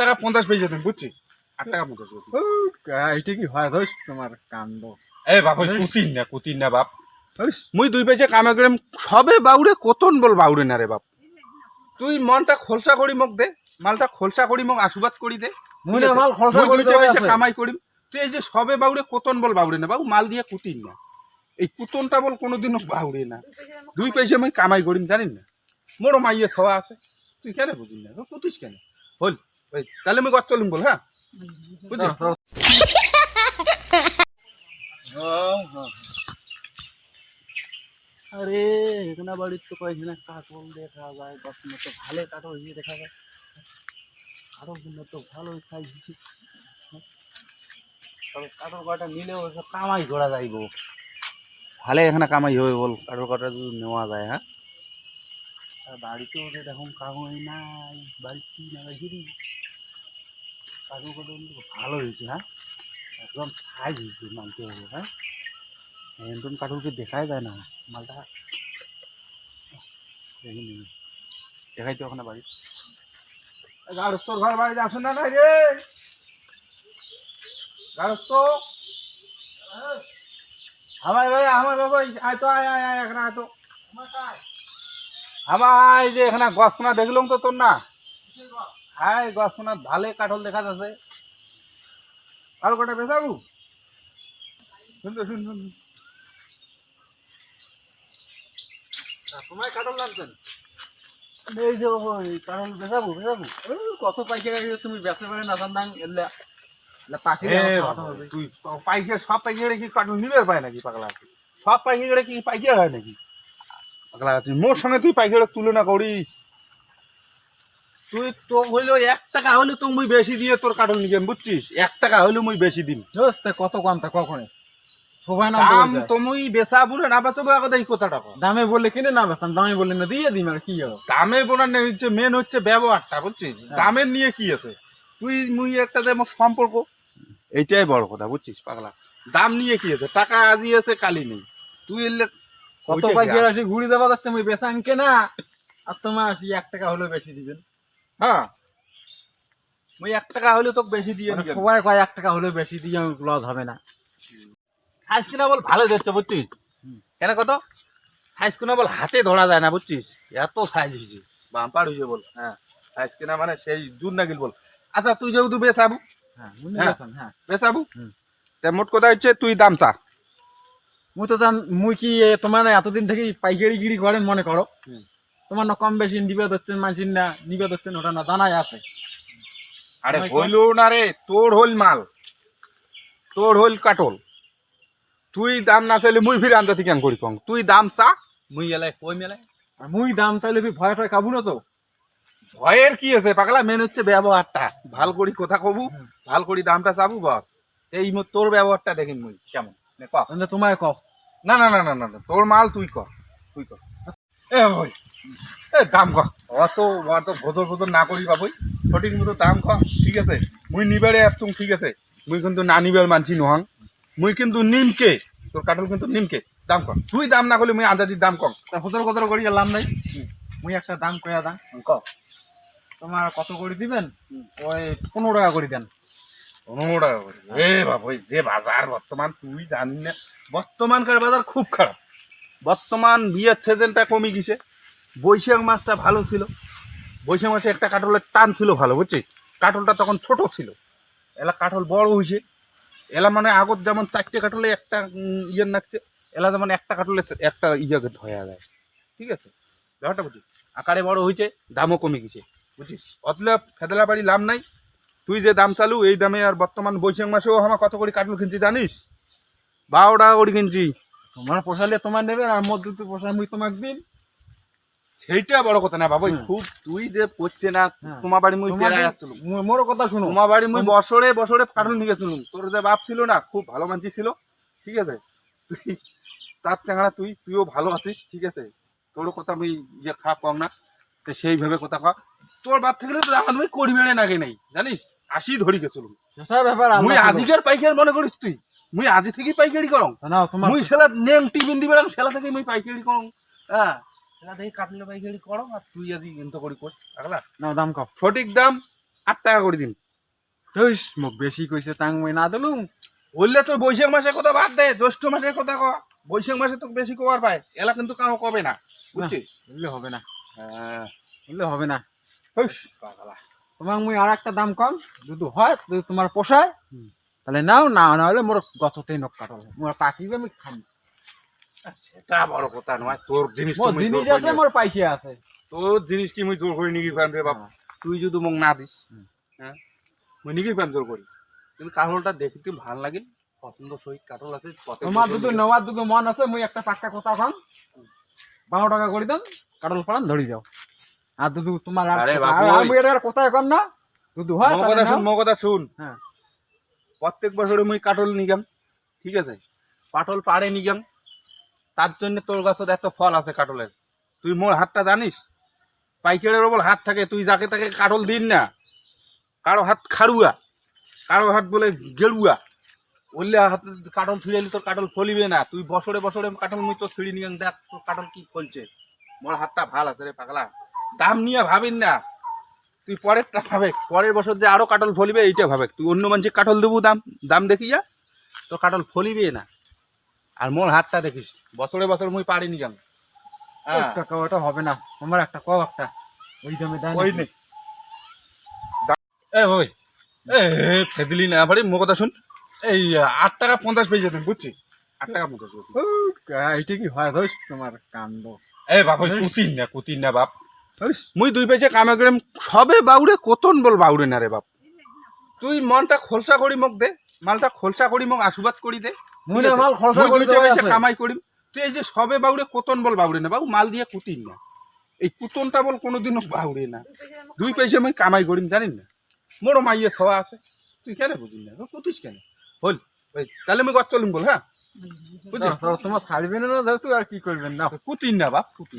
টাকা পঞ্চাশ পয়সা দেন বুঝছিস? আট টাকা পঞ্চাশ পয়সা এইটা কি হয়? ধস তোমার কাণ্ড। এ বাপ কুতিন না কুতিন না বাপ। মুই দুই কামে সবে বাউরে কতন বল বাউরে না রে বাপ। তুই মনটা খোলসা করি মোক দে মালটা খোলসা করি মোক আশীর্বাদ করি দে। মাল করে। কামাই করিম। তুই এই যে সবে বাউরে কতন বল বাউরে না বাবু মাল দিয়ে কুতিন না। এই কুতনটা বল কোনোদিনও বাউরে না। দুই পয়সা আমি কামাই করিম জানিস না? মোরও মাইয়ে খাওয়া আছে। তুই কেন বুঝিস না? কুতিস কেন? হল। তাহলে আমি গছ চলিম বল হ্যাঁ? বুঝলি? আরে, এখানে বাড়ির তো কয়েকখানে কাঠল দেখা যায়, গাছ তো ভালো কাঠল ইয়ে দেখা যায়। কাঠলগুলো তো ভালো হচ্ছে তবে কাঠল কয়টা নিলেও কামাই করা যাইব। ভালো এখানে কামাই হবে বল কারোর কটা যদি নেওয়া যায় হ্যাঁ? আর বাড়িতেও দেখুন কামাই নাই বাড়ি কি না ঘিরি কাঠল কটা ভালো হয়েছে হ্যাঁ? একদম সাইজ হয়েছে মানতে হবে হ্যাঁ? একদম কাঠলকে দেখাই যায় না, মালটা। দেখিনি দেখাই তো ওখানে বাড়ি। গারস্থর ঘর বাড়িতে আসুন না নাই রে গারস্থ আমার ভাই আমার বাবা, আয় তো, আয় আয় আয়, এখানে আয় তো। আমার যে এখানে গছনা দেখলাম তো তোর না। হাই গছনা ভালে কাঠল দেখা যাচ্ছে। আর কটা বেসাবু শুন শুন শুন। তোমায় কাঠল লাগছেন এই যে বেচাবো বেচাবো কত পাইকারি তুমি বেচা পারে না জানাং এলে পাখি তুই পাইকার সব পাইকারে কি কাটুন নিবে পায় নাকি পাগলা সব পাইকারে কি পাইকার হয় নাকি? পাগলা মোর সঙ্গে তুই পাইকারে তুলনা করিস তুই তো হইল এক টাকা হলে তো মুই বেশি দিয়ে তোর কাটুন নিয়ে বুঝছিস? এক টাকা হলে মুই বেশি দিম। কত কমটা কখনে দাম তুমি বেচা বুড়ে না বেচাবো আগে এই কথাটা কও। দামে বললে কিনে না বেচাম দামে বললে না দিয়ে দিম আর কি হবে দামে নেই হচ্ছে মেন হচ্ছে ব্যবহারটা বুঝছিস? দামের নিয়ে কি আছে? তুই মুই একটা যে সম্পর্ক এইটাই বড় কথা বুঝছিস? পাগলা। দাম নিয়ে কি আছে? টাকা আজি আছে কালি নেই। তুই এলে কত পাইকারি। আসি ঘুরি দেওয়া যাচ্ছে কেনা আর তোমার আসি এক টাকা হলেও বেশি দিবেন। হ্যাঁ। মুই এক টাকা হলে তোকে বেশি দিয়ে মানে সবাই কয় এক টাকা হলেও বেশি দিয়ে লস হবে না। সাইজ কিনা বল ভালো দেখছে বুঝছিস? কেন কত? সাইজ কিনা বল হাতে ধরা যায় না বুঝছিস? এত সাইজ হয়েছে। বাম্পার হয়েছে বল। হ্যাঁ। সাইজ কিনা মানে সেই জুন নাগিল বল। আচ্ছা তুই যেহেতু বেচাবু। হ্যাঁ হ্যাঁ। গেছেন, হ্যাঁ। বেচাবু? তা মোট কথা হচ্ছে তুই দাম চা। মুই তো জান মুই কি তোমার এতদিন থেকে পাইকারি গিরি করেন মনে করো। তোমার না কম বেশি নিবে ধরছেন মানুষের না নিবে ধরছেন ওটা না জানাই আছে। আরে হইল না রে তোর হইল মাল তোর হইল কাটল। তুই দাম না চাইলে মুই ফিরে আনতে থেকে করি কং। তুই দাম চা। মুই এলাই কই মেলাই? আর মুই দাম চাইলে কি ভয় টয় খাব না তো। ভয়ের কি আছে? পাগলা মেন হচ্ছে ব্যবহারটা। ভালো করি কথা কবু ভালো করি দামটা চাবু বস। এই তোর ব্যবহারটা দেখিন মুই কেমন? ক। তোমায় কও না না না না না না, তোর মাল তুই কর তুই কর এ ভাই। এ দাম কর অত অত ভোদর ভোদর না করি বাবুই। সঠিক মতো দাম কর ঠিক আছে। মুই নিবারে আসছুম ঠিক আছে। মুই কিন্তু না নিবার মানছি নহাং। মুই কিন্তু নিমকে তোর কাটল কিন্তু নিমকে। দাম কর তুই দাম না করলে মুই আন্দাজির দাম কম। তা হতর কতর করি লাভ নাই। মুই একটা দাম কয়া দাম। ক। তোমার কত করে দিবেন? ওই পনেরো টাকা করে দেন। পনেরো টাকা করে। এ বাবুই যে বাজার বর্তমান তুই জানি না। বর্তমানকার বাজার খুব খারাপ। বর্তমান বিয়ের সিজনটা কমে গেছে। বৈশাখ মাছটা ভালো ছিল। বৈশাখ মাসে একটা কাটলের টান ছিল ভালো, বুঝছিস? কাটলটা তখন ছোট ছিল। এলা কাটল বড় হয়েছে। এলা মানে আগত যেমন চারটে কাটলে একটা ইয়ের নাকছে, এলা যেমন একটা কাটলে একটা ইয়ে ধয়া যায়। ঠিক আছে? ব্যাপারটা বুঝছিস? আকারে বড় হয়েছে, দামও কমে গেছে, বুঝছিস? অতলে ফেদলা বাড়ি লাভ নাই। তুই যে দাম চালু, এই দামে আর বর্তমান বৈশাখ মাসেও আমার কত করে কাটল কিনছি, জানিস? বারো টাকা করে কিনছি। তোমার পোষালে তোমার নেবে আর মধ্যে পোষা মুই তোমাকে দিন সেইটা বড় কথা না বাবা খুব তুই যে পড়ছে না হ্যাঁ। তোমার বাড়ি মুই আসছিলাম। কথা শুনো। তোমার বাড়ি মুই বছরে বছরে নিয়ে গেছিলাম। তোর যে বাপ ছিল না খুব ভালো মানছি ছিল ঠিক আছে? তুই তার তুই তুইও ভালো আছিস ঠিক আছে? তোরও কথা আমি ইয়ে খারাপ কম না তো সেইভাবে কথা কর তোর বাপ থাকলে তো আমার তুমি করি মেরে নাগে নাই জানিস? আসি ধরি গেছিলাম। সেটা ব্যাপার মুই। আজিকের পাইকারি মনে করিস তুই? মুই আজি থেকেই পাইকারি করং। না তোমার মুই সেলা নেং টিফিন দিবে সেলা থেকে মুই পাইকারি করং। হ্যাঁ। কাটলে পাইকারি করং আর তুই করি আগলা না দাম সঠিক দাম আট টাকা করে দিন তুইস মোক বেশি কইছে তাং মই না দিলুম বললে তোর বৈশাখ মাসের কথা বাদ দে জ্যৈষ্ঠ মাসের কথা ক বৈশাখ মাসে তো বেশি কবার পায় এলা কিন্তু কারও কবে না বুঝছিস বললে হবে না হ্যাঁ বললে হবে না পাগলা। মুই আর একটা দাম কম যদি হয় যদি তোমার পোষায় তাহলে নাও না না হলে মোর গছতেই নখ কাটল মোর পাকিবে আমি খাম সেটা বড় কথা নয় তোর জিনিস জিনিস আছে মোর পয়সা আছে। তোর জিনিস কি মুই জোর করে নিয়ে পান রে বাপ? তুই যদি মোক না দিস হ্যাঁ মুই নিয়ে পান জোর করি কিন্তু কাঠলটা দেখতে ভালো লাগিল পছন্দ সহিত কাঠল আছে তোমার যদি নেওয়ার যদি মন আছে মুই একটা পাক্কা কথা কম। বারো টাকা করে দেন কাটল পালান ধরি যাও। আর যদি তোমার মুই এটার কথা কম না। যদি হয় কথা শুন মো কথা শুন। হ্যাঁ। প্রত্যেক বছরে মুই কাঠল নিগাম ঠিক আছে? কাঠল পাড়ে নিগাম। তার জন্য তোর গাছত এত ফল আছে কাঠলের তুই মোর হাতটা জানিস? পাইকারের বল হাত থাকে, তুই যাকে তাকে কাটল দিন না। কারও হাত খাড়ুয়া, কারও হাত বলে গেড়ুয়া। বললে হাত কাঠল ছিঁড়ালি তোর কাঠল ফলিবে না। তুই বছরে বছরে কাঠল মুই তোর ছিঁড়ি নিয়ে দেখ তোর কাঠল কি ফলছে। মোর হাতটা ভালো আছে রে পাগলা। দাম নিয়ে ভাবিন না। তুই পরেরটা ভাবে পরের বছর যে আরও কাটল ফলিবে, এইটা ভাবে তুই অন্য মানুষের কাটল দেবো দাম দাম দেখিয়া, তোর কাটল ফলিবে না। আর মোর হাতটা দেখিস বছরে বছর মুই পারিনি কেন? হ্যাঁ। টাকা ওটা হবে না আমার একটা কও একটা ওই দামে দেয় ওই এ ভাই এ ফেদলি না ভাই মো কথা শুন। এই আট টাকা পঞ্চাশ পেয়ে যেতেন বুঝছিস? আট টাকা পঞ্চাশ এইটা কি হয়? ধস তোমার কাণ্ড। এ বাপ ওই কুতিন না কুতিন না বাপ। মুই দুই পেয়েছে কামে করে সবে বাউরে কতন বল বাউরে না রে বাপ। তুই মনটা খোলসা করি মোক দে মালটা খোলসা করি মোক আশীর্বাদ করি দে। মুই মাল খরচা করে দুইটা দেওয়া পয়সা আছে। কামাই করিম তুই এই যে সবে বাউরে কোতন বল বাউরে না বাবু মাল দিয়ে কুতিন না। এই কুতনটা বল কোনোদিনও বাউরে না। দুই পয়সা আমি কামাই করিম জানিস না? মোরও মাইয়ে খাওয়া আছে। তুই কেন বুঝিস না? কুতিস কেন? হল তাহলে আমি গছ চলিম বল হ্যাঁ? বুঝলি? তোমার ছাড়বে না যেহেতু আর কি করবেন? না কুতিন না বাপ কুতিন।